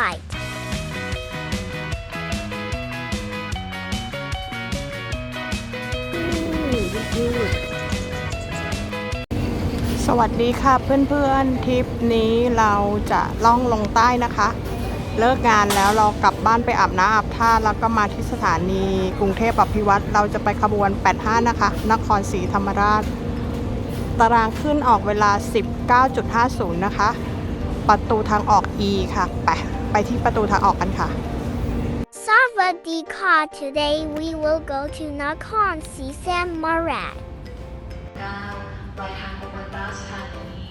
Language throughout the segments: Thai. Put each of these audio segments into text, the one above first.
light. สวัสดีค่ะเพื่อนๆทริปนี้เราจะล่องลงใต้นะคะ เลิกงานแล้วเรากลับบ้านไปอาบน้ำอาบท่าแล้วก็มาที่สถานีกรุงเทพอภิวัตรเราจะไปขบวน 85 นะคะ นครศรีธรรมราช ตารางขึ้นออกเวลา 19.50 นะคะ ประตูทางออก E ค่ะไป ไปที่ประตูทางออกกันค่ะ Savadika. Today we will go to Nakhon Si Sam Marat. 9ปลายทางอุบลราชธานี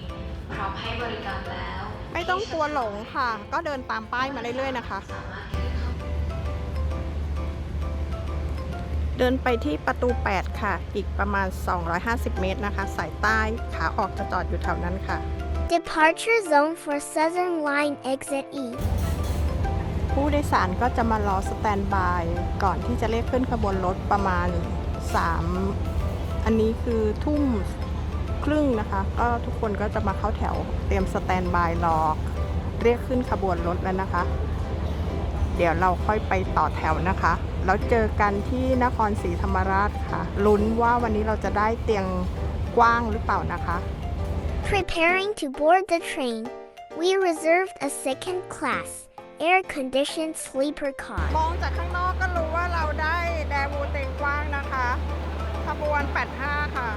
พร้อมให้บริการแล้ว ไม่ต้องกลัวหลงค่ะ ก็เดินตามป้ายมาเรื่อยๆนะคะสามารถขึ้นเข้าเดินไปที่ประตู 8 ค่ะ อีกประมาณ 250 เมตรนะคะ สายใต้ขาออกจะจอดอยู่แถวนั้นค่ะ Departure zone for Southern Line exit E. ผู้โดยสารก็จะมารอสแตนบาย ก่อนที่จะเรียกขึ้นขบวนรถประมาณ 3 อันนี้คือทุ่มครึ่งนะคะ ก็ทุกคนก็จะมาเข้าแถวเตรียมสแตนบายรอ เรียกขึ้นขบวนรถแล้วนะคะ เดี๋ยวเราค่อยไปต่อแถวนะคะ แล้วเจอกันที่นครศรีธรรมราชค่ะ ลุ้นว่าวันนี้เราจะได้เตียงกว้างหรือเปล่านะคะ Preparing to board the train, we reserved a second class, air conditioned sleeper car. มองจากข้างนอกก็รู้ว่าเราได้แดวูเต็งกว้างนะคะขบวน 85 ค่ะ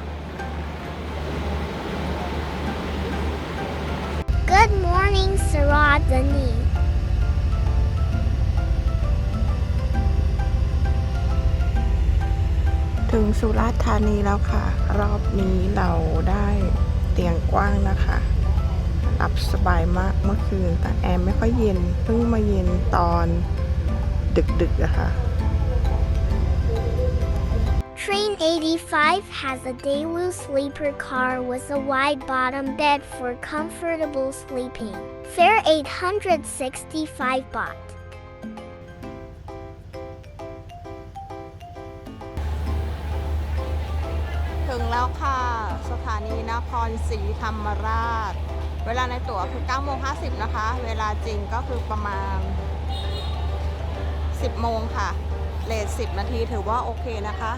Good morning, Saradani. ถึงสุราษฎร์ธานีแล้วค่ะ รอบนี้เราได้เตียงกว้างนะคะ หลับสบายมากเมื่อคืน แต่แอร์ไม่ค่อยเย็น เพิ่งมาเย็นตอนดึกๆอะค่ะ Train 85 has a Daewoo sleeper car with a wide bottom bed for comfortable sleeping. Fare 865 baht. ถึงแล้วค่ะ สถานีนครศรีธรรมราช เวลาในตั๋วคือ9โมง50 นะคะ เวลาจริงก็คือประมาณ 10 โมงค่ะ เลท10 นาทีถือว่าโอเคนะคะ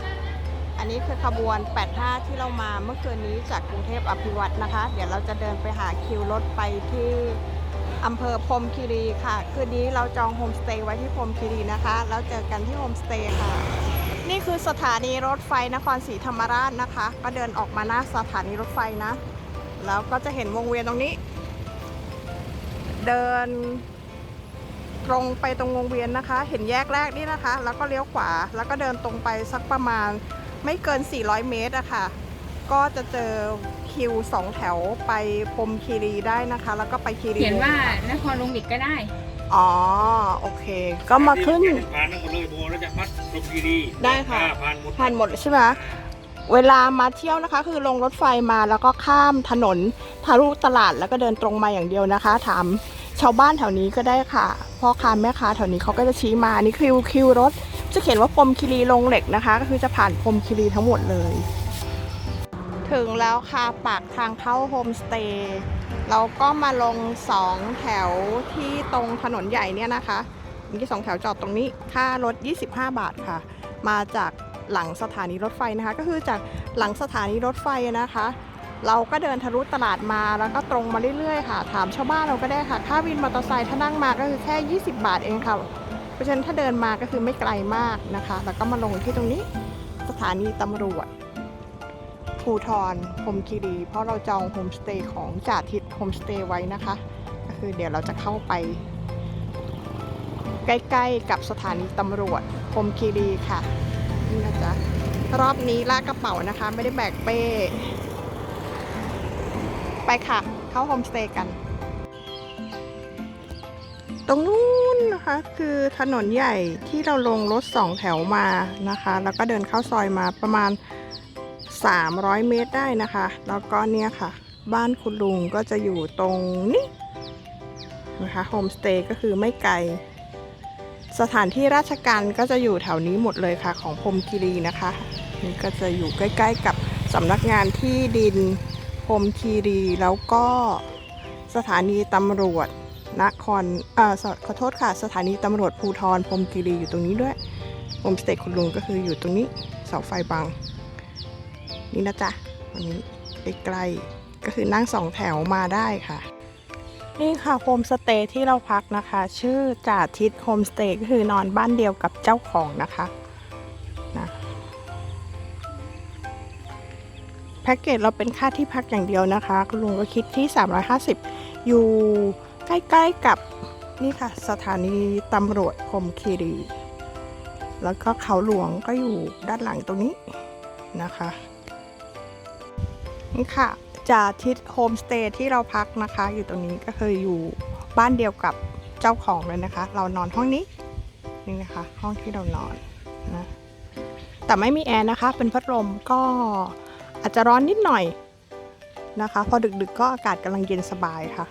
อันนี้คือขบวน 85 ที่เรามาเมื่อคืนนี้จากกรุงเทพอภิวัตรนะคะ เดี๋ยวเราจะเดินไปหาคิวรถไปที่อำเภอพรมคีรีค่ะ คืนนี้เราจองโฮมสเตย์ไว้ที่พรมคีรีนะคะ แล้วเจอกันที่โฮมสเตย์ค่ะ นี่คือสถานีรถไฟนครศรีธรรมราชนะคะ ก็เดินออกมาหน้าสถานีรถไฟนะ แล้วก็จะเห็นวงเวียนตรงนี้ เดินตรงไปตรงวงเวียนนะคะ เห็นแยกแรกนี่นะคะ แล้วก็เลี้ยวขวา แล้วก็เดินตรงไปสักประมาณไม่เกิน 400 เมตรอะค่ะ ก็จะเจอคิวสองแถวไปพรหมคีรีได้นะคะ แล้วก็ไปคีรีเขียนว่านครลุงบิดก็ได้ อ๋อ โอเค ก็มาขึ้นผ่านทั้งหมดเลยโบแล้วจะพัดลมคีรีได้ค่ะอ่าผ่านหมดผ่านหมดเลยใช่ไหม เวลามาเที่ยวนะคะ คือลงรถไฟมาแล้วก็ข้ามถนนทะลุตลาดแล้วก็เดินตรงมาอย่างเดียวนะคะ ถามชาวบ้านแถวนี้ก็ได้ค่ะพ่อค้าแม่ค้าแถวนี้เขาก็จะชี้มานี่คิวคิวรถ จะเขียนว่าพรมคีรีลงเหล็กนะคะ ก็คือจะผ่านพรมคีรีทั้งหมดเลย ถึงแล้วค่ะปากทางเข้าโฮมสเตย์เราก็มาลงสองแถวที่ตรงถนนใหญ่เนี่ยนะคะมีสองแถวจอดตรงนี้ค่ารถ 25 บาทค่ะ มาจาก หลังสถานีรถไฟนะคะ ก็คือจากหลังสถานีรถไฟนะคะ เราก็เดินทะลุตลาดมาแล้วก็ตรงมาเรื่อยๆค่ะ ถามชาวบ้านเราก็ได้ค่ะ ค่าวินมอเตอร์ไซค์ถ้านั่งมาก็คือแค่ 20 บาทเองค่ะ เพราะฉะนั้นถ้าเดินมาก็คือไม่ไกลมากนะคะ แล้วก็มาลงที่ตรงนี้สถานีตำรวจภูทรพมคีรีเพราะเราจองโฮมสเตย์ของจ่าทิศโฮมสเตย์ไว้นะคะ ก็คือเดี๋ยวเราจะเข้าไป ใกล้ ๆ กับสถานีตำรวจพมคีรีค่ะ นี่นะจ๊ะ รอบนี้ลากกระเป๋านะคะ ไม่ได้แบกเป้ ไปค่ะ เข้าโฮมสเตย์กัน ตรงนู้นนะคะ คือถนนใหญ่ที่เราลงรถสองแถวมานะคะ แล้วก็เดินเข้าซอยมาประมาณ 300 เมตรได้นะคะ แล้วก็เนี่ยค่ะ บ้านคุณลุงก็จะอยู่ตรงนี้นะคะโฮมสเตย์ก็คือไม่ไกล สถานที่ราชการก็จะอยู่แถวนี้หมดเลยค่ะ ของพรมคีรีนะคะนี่ก็จะอยู่ใกล้ ๆ กับสำนักงานที่ดินพรมคีรีแล้วก็สถานีตำรวจนครเอ่อขอโทษค่ะ สถานีตำรวจภูทรพรมคีรีอยู่ตรงนี้ด้วยโฮมสเตย์คุณลุงก็คืออยู่ตรงนี้เสาไฟบัง นี่นะจ๊ะวันนี้ใกล้ๆก็คือนั่งสองแถวมาได้ค่ะ นี่ค่ะโฮมสเตย์ที่เราพักนะคะ ชื่อจ่าทิศโฮมสเตย์ก็คือนอนบ้านเดียวกับเจ้าของนะคะนะแพ็กเกจเราเป็นค่าที่พักอย่างเดียวนะคะ คุณลุงก็คิดที่ 350 อยู่ใกล้ๆกับนี่ค่ะ สถานีตำรวจพรมคีรี แล้วก็เขาหลวงก็อยู่ด้านหลังตรงนี้นะคะนี่ค่ะ จ่าทิศโฮมสเตย์ที่เราพักนะคะ อยู่ตรงนี้ก็คืออยู่บ้านเดียวกับเจ้าของเลยนะคะ เรานอนห้องนี้นี่นะคะ ห้องที่เรานอนนะแต่ไม่มีแอร์นะคะ เป็นพัดลมก็อาจจะร้อนนิดหน่อยนะคะ พอดึกๆก็อากาศกำลังเย็นสบายค่ะ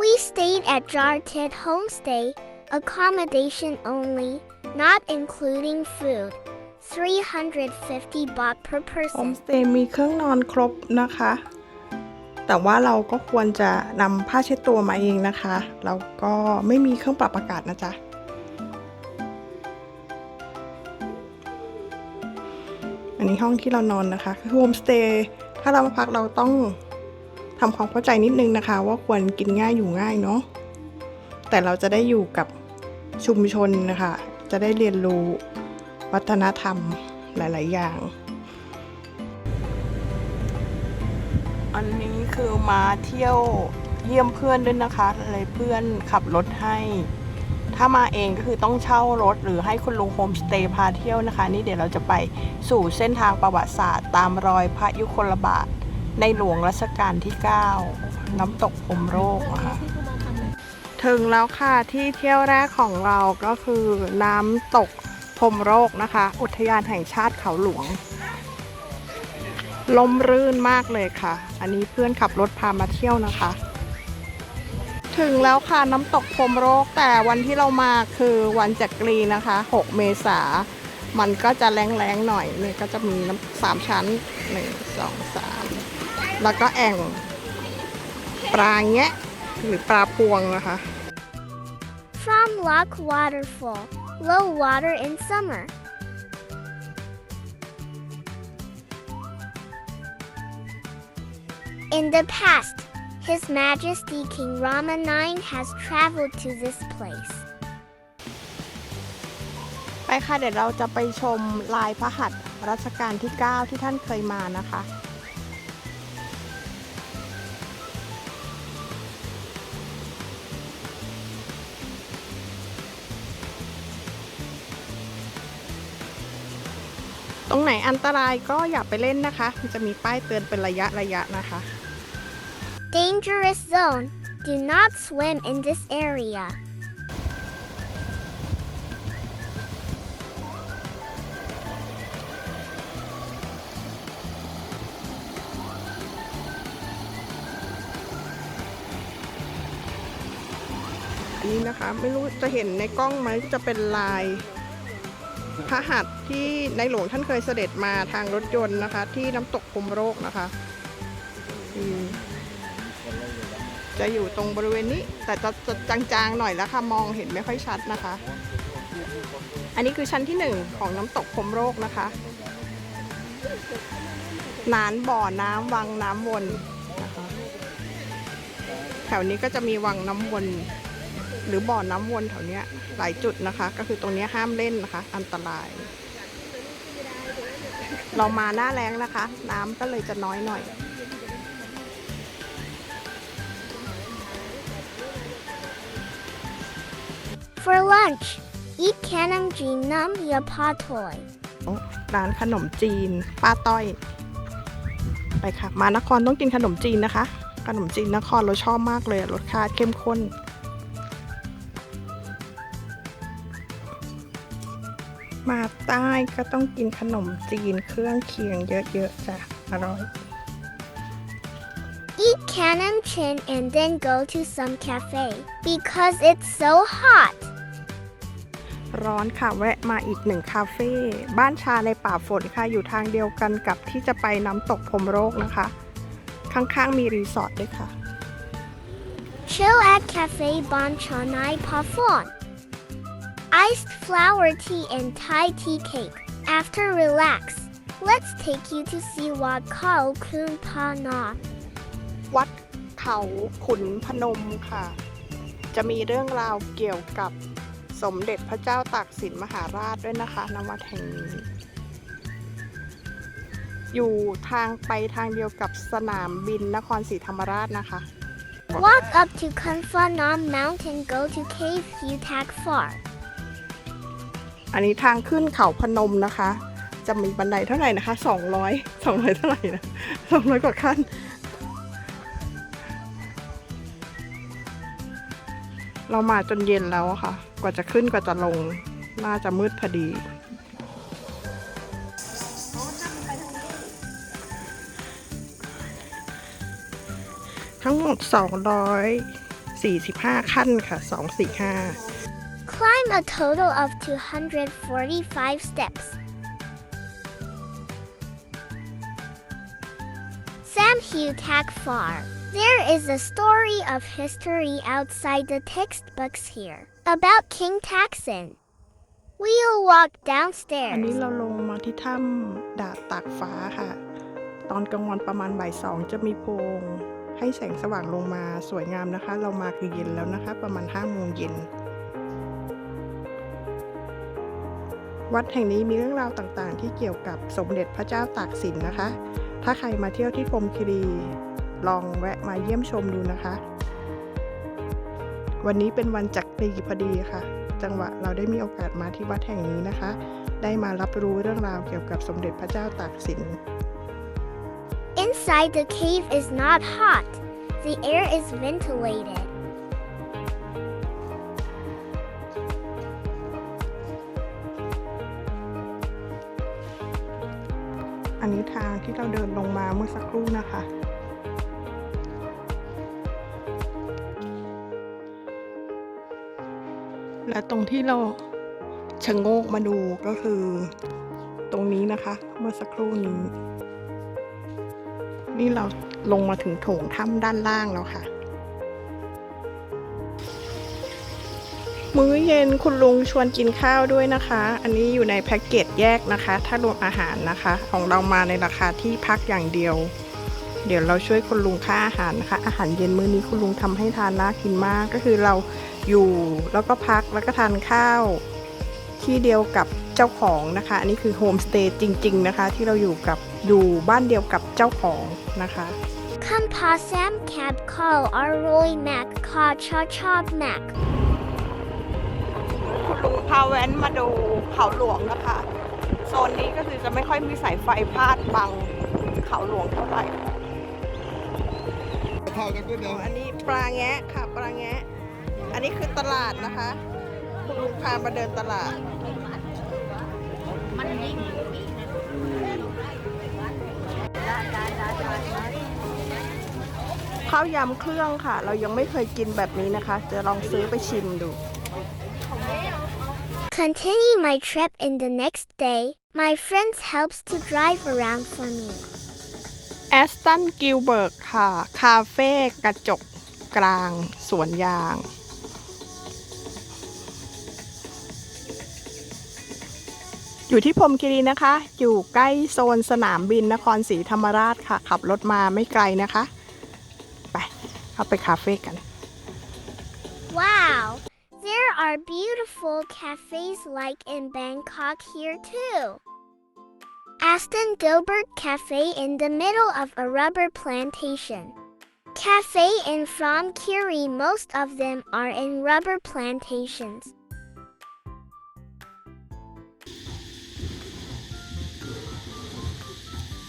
We stayed at Jartit Homestay, accommodation only, not including food. 350 baht per โฮ person. มสเตย์มีเครื่องนอนครบนะคะ แต่ว่าเราก็ควรจะนำผ้าเช็ดตัวมาเองนะคะ แล้วก็ไม่มีเครื่องปรับอากาศนะจ๊ะ อันนี้ห้องที่เรานอนนะคะ คือโฮมสเตย์ถ้าเรามาพักเราต้องทำความเข้าใจนิดนึงนะคะ ว่าควรกินง่ายอยู่ง่ายเนาะ แต่เราจะได้อยู่กับชุมชนนะคะ จะได้เรียนรู้ วัฒนธรรมหลาย ๆ อย่าง อันนี้คือมาเที่ยวเยี่ยมเพื่อนด้วยนะคะเลยเพื่อนขับรถให้ ถ้ามาเองก็คือต้องเช่ารถหรือให้คุณลุงโฮมสเตย์พาเที่ยวนะคะ นี่เดี๋ยวเราจะไปสู่เส้นทางประวัติศาสตร์ ตามรอยพระยุคลบาท ในหลวงรัชกาลที่ 9 น้ำตกพมโรคนะคะถึงแล้วค่ะที่เที่ยวแรกของเราก็คือน้ำตก พรมโรคนะคะ อุทยานแห่งชาติเขาหลวง ลมรื่นมากเลยค่ะ อันนี้เพื่อนขับรถพามาเที่ยวนะคะ ถึงแล้วค่ะน้ำตกพรมโรคแต่วันที่เรามาคือวันจักรีนะคะ 6 เมษามันก็จะแรงๆหน่อยนี่ก็จะมีน้ำสามชั้น 1 2 3 แล้วก็แอ่งปลาแงะหรือปลาพวงนะคะ From Lock Waterfall, low water in summer. In the past, His Majesty King Rama IX has traveled to this place. ไปค่ะเดี๋ยวเราจะไปชมลายพระหัตถ์รัชกาลที่ 9 ที่ท่านเคยมานะคะ รงไหนอันตรายก็อย่าไปเล่นนะคะ มันจะมีป้ายเตือนเป็นระยะระยะนะคะ Dangerous zone. Do not swim in this area. อันนี้นะคะ ไม่รู้จะเห็นในกล้องไหมจะเป็นลายพระหัตถ์ ที่ในหลวงท่านเคยเสด็จมาทางรถยนต์นะคะ ที่น้ำตกพรมโรคนะคะจะอยู่ตรงบริเวณนี้ แต่จะจะจางๆหน่อยแล้วค่ะมองเห็นไม่ค่อยชัดนะคะ อันนี้คือชั้นที่หนึ่งของน้ำตกพรมโรคนะคะนานบ่อน้ำวังน้ำวนนะคะแถวนี้ก็จะมีวังน้ำวนหรือบ่อน้ำวนแถวเนี้ยหลายจุดนะคะ ก็คือตรงนี้ห้ามเล่นนะคะ อันตราย เรามาหน้าแรงนะคะ น้ำก็เลยจะน้อยหน่อย For lunch, eat kanam ji num ya pa toy. ร้านขนมจีนป้าต้อย ไปค่ะ มานครต้องกินขนมจีนนะคะ ขนมจีนนครเราชอบมากเลยรสชาติเข้มข้น ต้ก็ต้องกินขนมจีนเครื่องเคียงเยอะๆจ้ะอร่อย Eat kanam chin and then go to some cafe because it's so hot. ร้อนค่ะแวะมาอีกหนึ่งคาเฟ่บ้านชาในป่าฝนค่ะ อยู่ทางเดียวกันกับที่จะไปน้ำตกพรหมโรคนะคะ ข้างๆมีรีสอร์ทด้วยค่ะ Chill at Cafe Bon Chonai Parfum. Iced flower tea and Thai tea cake. After relax, let's take you to see Wat Khao Kun Pa Na. วัดเขาขุนพนมค่ะ จะมีเรื่องราวเกี่ยวกับสมเด็จพระเจ้าตากสินมหาราชด้วยนะคะณวัดแห่งนี้ อยู่ทางไปทางเดียวกับสนามบินนครศรีธรรมราชนะคะ Walk up to Kun Fa Nam Mountain, go to Cave Hu Tak Far. อันนี้ทางขึ้นเขาพนมนะคะ จะมีบันไดเท่าไหร่นะคะ 200 200 เท่าไหร่นะ 200 กว่าขั้น เรามาจนเย็นแล้วค่ะ กว่าจะขึ้นกว่าจะลง น่าจะมืดพอดีทั้งหมด 245 ขั้นค่ะ 245 Climb a total of 245 steps. Sam Hugh Tak Far. There is a story of history outside the textbooks here about King Taksin. We'll walk อัน downstairs. นี้เราลงมาที่ถ้ำดาดตากฟ้าค่ะ ตอนกลางวันประมาณบ่ายสองจะมีโพรงให้แสงสว่างลงมาสวยงามนะคะ เรามาคือเย็นแล้วนะคะ ประมาณ5โมงเย็น วัดแห่งนี้มีเรื่องราวต่างๆ ที่เกี่ยวกับสมเด็จพระเจ้าตากสินนะคะ ถ้าใครมาเที่ยวที่พรมคีรีลองแวะมาเยี่ยมชมดูนะคะ วันนี้เป็นวันจักรีพอดีค่ะ จังหวะเราได้มีโอกาสมาที่วัดแห่งนี้นะคะ ได้มารับรู้เรื่องราวเกี่ยวกับสมเด็จพระเจ้าตากสิน Inside the cave is not hot. The air is ventilated. เมาเมื่อสักครู่นะคะ และตรงที่เราชะโงกมาดูก็คือ ตรงนี้นะคะ เมื่อสักครู่นี้ นี่เราลงมาถึงโถงถ้ำด้านล่างแล้วค่ะ มื้อเย็นคุณลุงชวนกินข้าวด้วยนะคะ อันนี้อยู่ในแพ็กเกจแยกนะคะ ถ้ารวมอาหารนะคะ ของเรามาในราคาที่พักอย่างเดียว เดี๋ยวเราช่วยคุณลุงค่าอาหารนะคะ อาหารเย็นมื้อนี้คุณลุงทำให้ทานน่ากินมาก ก็คือเราอยู่แล้วก็พักแล้วก็ทานข้าว ที่เดียวกับเจ้าของนะคะ อันนี้คือโฮมสเตย์จริง ๆนะคะ ที่เราอยู่กับอยู่บ้านเดียวกับเจ้าของนะคะ Come pa Sam Cab Call our Roy Mac Ka Cha Cha Mac. พาแว้นมาดูเขาหลวงนะคะ โซนนี้ก็คือจะไม่ค่อยมีสายไฟพาดบังเขาหลวงเท่าไหร่เท่ากันด้วยเดิมอันนี้ปลาแงะค่ะปลาแงะ อันนี้คือตลาดนะคะคุณลุงพามาเดินตลาดข้าวยำเครื่องค่ะ เรายังไม่เคยกินแบบนี้นะคะ จะลองซื้อไปชิมดู Continue my trip in the next day. My friends helps to drive around for me. แอสตันกิลเบิร์กค่ะ คาเฟ่กระจกกลางสวนยาง อยู่ที่พรมคีรีนะคะ อยู่ใกล้โซนสนามบินนครศรีธรรมราชค่ะ ขับรถมาไม่ไกลนะคะ ไป เข้าไปคาเฟ่กัน are beautiful cafes like in Bangkok here too. Aston Gilbert Cafe in the middle of a rubber plantation. Cafe in From Kiri, most of them are in rubber plantations.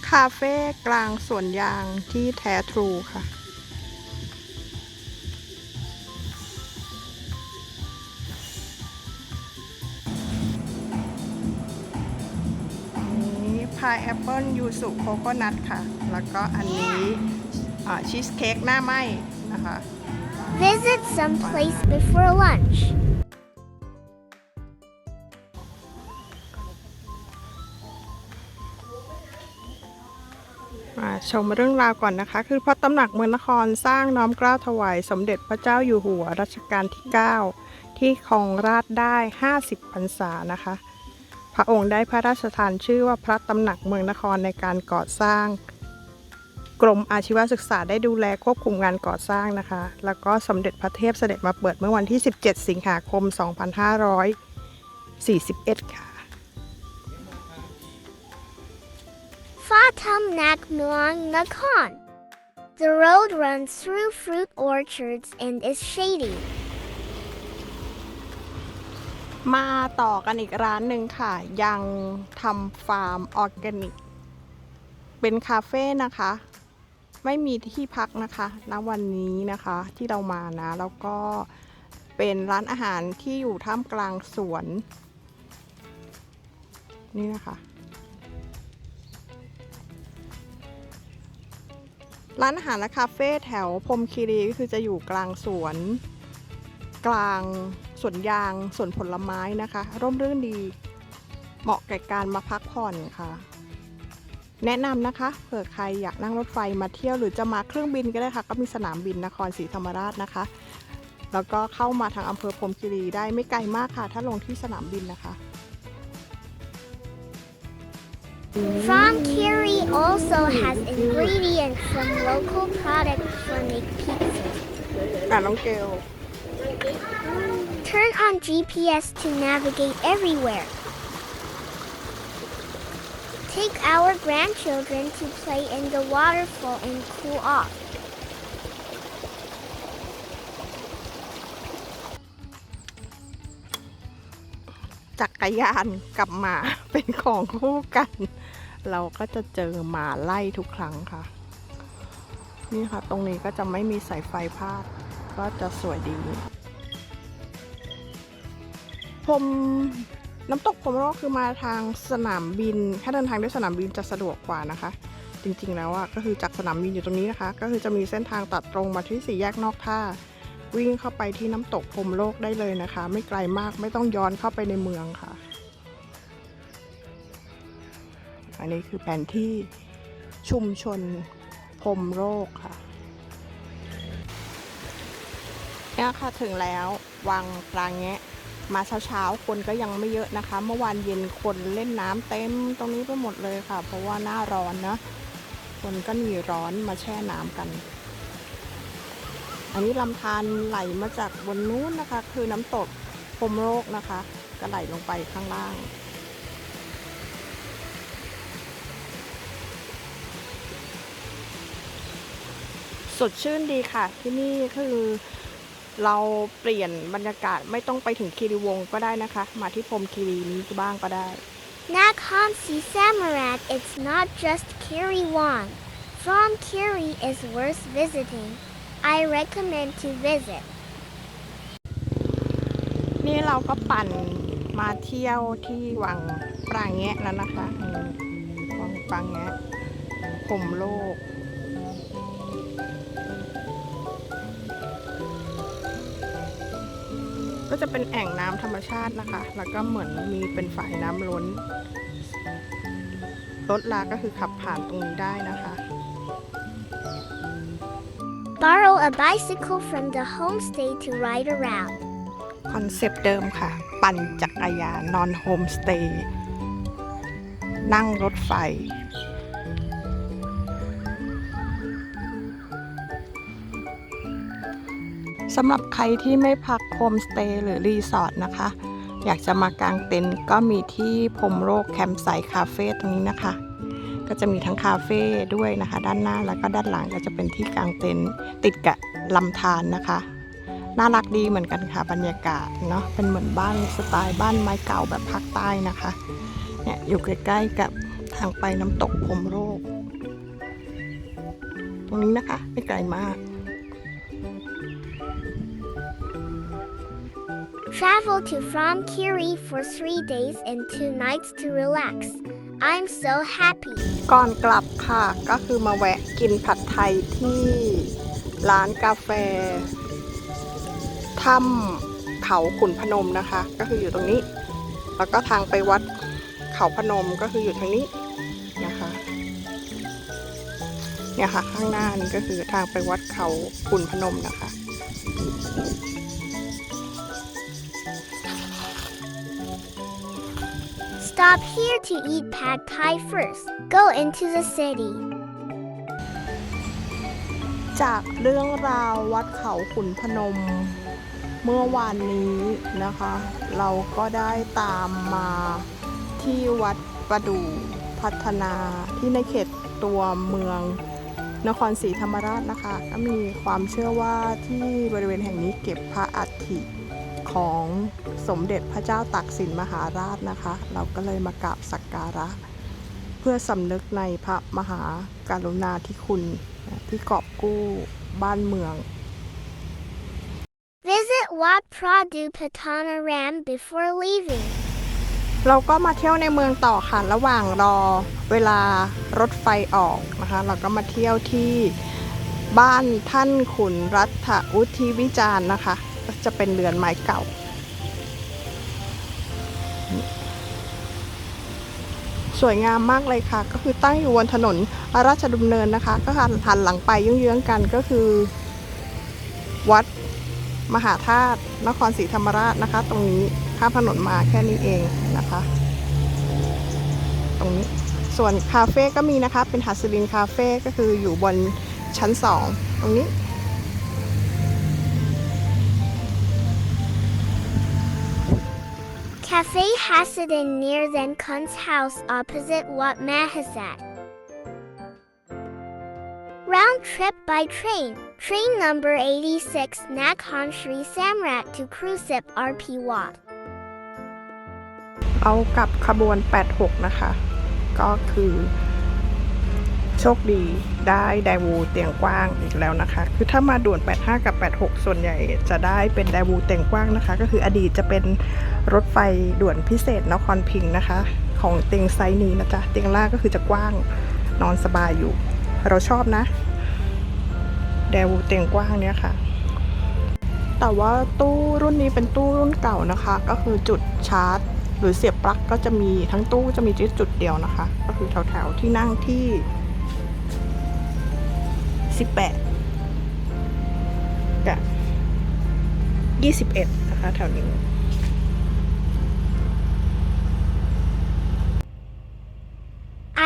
คาเฟ่กลางสวนยางที่แท้ทรูค่ะ ายแอปเปิลยูสุโคโคนัทค่ะ แล้วก็อันนี้ชีสเค้กหน้าไหม้นะคะ Visit some place before lunch. มาชมเรื่องราวก่อนนะคะ คือพระตำหนักเมืองนครสร้างน้อมเกล้าถวายสมเด็จพระเจ้าอยู่หัวรัชกาลที่ 9 ที่ครองราชย์ได้ 50พรรษานะคะ พระองค์ได้พระราชทานชื่อว่าพระตำหนักเมืองนครในการก่อสร้าง กรมอาชีวศึกษาได้ดูแลควบคุมงานก่อสร้างนะคะ แล้วก็สมเด็จพระเทพเสด็จมาเปิดเมื่อวันที่ 17 สิงหาคม 2541 ค่ะ Fatam Nak Muang Nakhon. The road runs through fruit orchards and is shady. มาต่อกันอีกร้านหนึ่งค่ะ ยังทำฟาร์มออร์แกนิก เป็นคาเฟ่นะคะ ไม่มีที่พักนะคะณวันนี้นะคะที่เรามานะ แล้วก็เป็นร้านอาหารที่อยู่ท่ามกลางสวน นี่นะคะ ร้านอาหารและคาเฟ่แถวพรมคีรีก็คือจะอยู่กลางสวน กลาง สวนยางสวนผลไม้นะคะ ร่มรื่นดี เหมาะแก่การมาพักผ่อนค่ะ แนะนำนะคะ เผื่อใครอยากนั่งรถไฟมาเที่ยวหรือจะมาเครื่องบินก็ได้ค่ะ ก็มีสนามบินนครศรีธรรมราชนะคะ แล้วก็เข้ามาทางอำเภอพรหมคีรีได้ไม่ไกลมากค่ะ ถ้าลงที่สนามบินนะคะ From Kiri also has ingredients from local products for make pizza. อ่าน้องเกล Turn on GPS to navigate everywhere. Take our grandchildren to play in the waterfall and cool off. จักรยานกับหมาเป็นของคู่กัน เราก็จะเจอหมาไล่ทุกครั้งค่ะ นี่ค่ะ ตรงนี้ก็จะไม่มีสายไฟพาด ก็จะสวยดี ผมน้ำตกผมรอกคือมาทางสนามบิน ถ้าเดินทางด้วยสนามบินจะสะดวกกว่านะคะ จริงๆแล้วอะก็คือจากสนามบินอยู่ตรงนี้นะคะ ก็คือจะมีเส้นทางตัดตรงมาที่สี่แยกนอกท่า วิ่งเข้าไปที่น้ำตกพรมโลกได้เลยนะคะ ไม่ไกลมากไม่ต้องย้อนเข้าไปในเมืองค่ะ อันนี้คือแผนที่ชุมชนพรมโลกค่ะเนี่ยค่ะถึงแล้ววังปรางแงะ มาเช้าๆ คนก็ยังไม่เยอะนะคะ เมื่อวานเย็นคนเล่นน้ำเต็มตรงนี้ไปหมดเลยค่ะ เพราะว่าหน้าร้อนนะคนก็หนีร้อนมาแช่น้ำกัน อันนี้ลำธารไหลมาจากบนนู้นนะคะ คือน้ำตกพรมโลกนะคะ ก็ไหลลงไปข้างล่างสดชื่นดีค่ะ ที่นี่คือ เราเปลี่ยนบรรยากาศไม่ต้องไปถึงคีรีวงศ์ก็ได้นะคะ มาที่พรหมคีรีนี้บ้างก็ได้ Nakhon Si Samarat, it's not just Kiri Wan. From Kiri is worth visiting. I recommend to visit. นี่เราก็ปั่นมาเที่ยวที่วังปรางแงะแล้วนะคะนี่วังปรางแงะผมโลก ก็จะเป็นแอ่งน้ำธรรมชาตินะคะ แล้วก็เหมือนมีเป็นฝายน้ำล้น รถลาก็คือขับผ่านตรงนี้ได้นะคะ Borrow a bicycle from the homestay to ride around. คอนเซปต์เดิมค่ะ ปั่นจักรยานนอนโฮมสเตย์นั่งรถไฟ สำหรับใครที่ไม่พักโฮมสเตย์หรือรีสอร์ทนะคะ อยากจะมากางเต็นท์ก็มีที่พรมโลกแคมป์ไซต์คาเฟ่ตรงนี้นะคะ ก็จะมีทั้งคาเฟ่ด้วยนะคะ ด้านหน้าแล้วก็ด้านหลังก็จะเป็นที่กางเต็นท์ติดกับลำธารนะคะ น่ารักดีเหมือนกันค่ะบรรยากาศเนาะเป็นเหมือนบ้านสไตล์บ้านไม้เก่าแบบภาคใต้นะคะเนี่ยอยู่ใกล้ๆกับทางไปน้ำตกพรมโลกตรงนี้นะคะไม่ไกลมาก Travel to From Kiri for three days and two nights to relax. I'm so happy. ก่อนกลับค่ะ ก็คือมาแวะกินผัดไทยที่ร้านกาแฟถ้ำเขาขุนพนมนะคะ ก็คืออยู่ตรงนี้ แล้วก็ทางไปวัดเขาพนมก็คืออยู่ทางนี้นะคะเนี่ยค่ะข้างหน้านี่ก็คือทางไปวัดเขาขุนพนมนะคะ Stop here to eat pad thai first. Go into the city. จากเรื่องราววัดเขาขุนพนม เมื่อวานนี้นะคะ เราก็ได้ตามมาที่วัดประดู่พัฒนาที่ในเขตตัวเมืองนครศรีธรรมราชนะคะ ก็มีความเชื่อว่าที่บริเวณแห่งนี้เก็บพระอัฐิ ของสมเด็จพระเจ้าตากสินมหาราชนะคะ เราก็เลยมากราบสักการะ เพื่อสำนึกในพระมหาการุณาธิคุณที่กอบกู้บ้านเมือง Visit Wat Pradu Patanaram before leaving. เราก็มาเที่ยวในเมืองต่อค่ะ ระหว่างรอเวลารถไฟออกนะคะ เราก็มาเที่ยวที่บ้านท่านขุนรัฐอุทิวิจารณ์นะคะก็ จะเป็นเรือนไม้เก่า สวยงามมากเลยค่ะ ก็คือตั้งอยู่บนถนนราชดำเนินนะคะ ก็หันหันหลังไปเยื้องๆกันก็คือ วัดมหาธาตุนครศรีธรรมราชนะคะ ตรงนี้ข้ามถนนมาแค่นี้เองนะคะ ตรงนี้ส่วนคาเฟ่ก็มีนะคะ เป็นหัสลินคาเฟ่ก็คืออยู่บนชั้นสองตรงนี้ Cafe Hasidin near Zenkun's house opposite Wat Mahasat. Round trip by train. Train number 86 Nakhon Sri Samrat to Krusip RP Wat. เอากลับขบวน 86 นะคะ ก็คือ โชคดีได้ไดวูเตียงกว้างอีกแล้วนะคะ คือถ้ามาด่วน 85 กับ 86 ส่วนใหญ่จะได้เป็นไดวูเตียงกว้างนะคะ ก็คืออดีตจะเป็นรถไฟด่วนพิเศษนครพิงนะคะ ของเตียงไซส์นี้นะจ๊ะเตียงล่างก็คือจะกว้างนอนสบายอยู่ เราชอบนะไดวูเตียงกว้างเนี้ยค่ะแต่ว่าตู้รุ่นนี้เป็นตู้รุ่นเก่านะคะ ก็คือจุดชาร์จ หรือเสียบปลั๊กก็จะมีทั้งตู้จะมีจุดเดียวนะคะ ก็คือแถวๆที่นั่งที่ 18กับ21 นะคะแถวนี้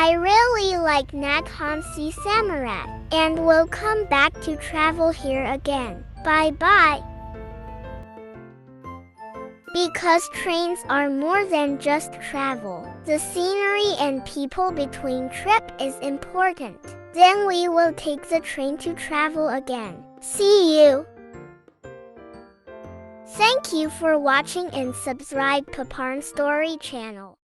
I really like Nakhon Si Samarat and will come back to travel here again. Bye bye. Because trains are more than just travel. The scenery and people between trip is important. Then we will take the train to travel again. See you. Thank you for watching and subscribe Paparn Story channel.